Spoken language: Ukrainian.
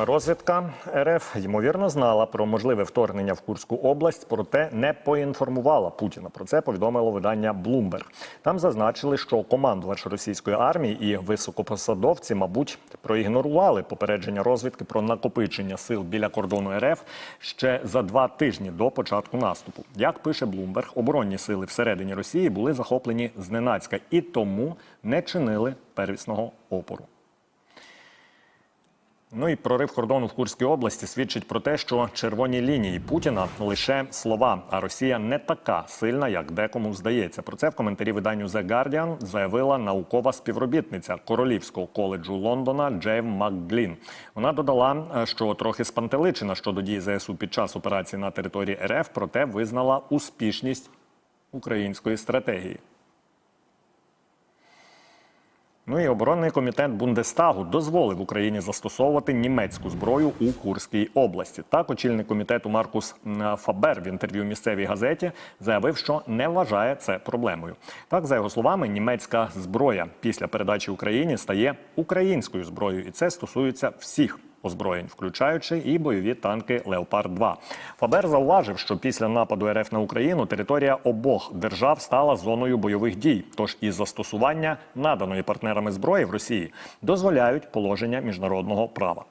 словами, розвідка РФ ймовірно знала про можливе вторгнення в Курську область, проте не поінформувала Путіна. Про це повідомило видання Bloomberg. Там зазначили, що командувач російської армії і високопосадовці, мабуть, проігнорували попередження розвідки про накопичення сил біля кордону РФ ще за два тижні до початку наступу. Як пише Bloomberg, оборонні сили всередині Росії були захоплені зненацька і тому не чинили первісного опору. Ну і прорив кордону в Курській області свідчить про те, що червоні лінії Путіна лише слова, а Росія не така сильна, як декому здається. Про це в коментарі виданню The Guardian заявила наукова співробітниця Королівського коледжу Лондона Джейм МакГлін. Вона додала, е, що трохи спантеличена щодо дії ЗСУ під час операції на території РФ, проте визнала успішність української стратегії. Ну і оборонний комітет Бундестагу дозволив Україні застосовувати німецьку зброю у Курській області. Так, очільник комітету Маркус Фабер в інтерв'ю місцевій газеті заявив, що не вважає це проблемою. Так, за його словами, німецька зброя після передачі Україні стає українською зброєю, і це стосується всіх. Озброєнь, включаючи і бойові танки Леопард 2 Фабер зауважив, що після нападу РФ на Україну територія обох держав стала зоною бойових дій. Тож і застосування наданої партнерами зброї в Росії дозволяють положення міжнародного права.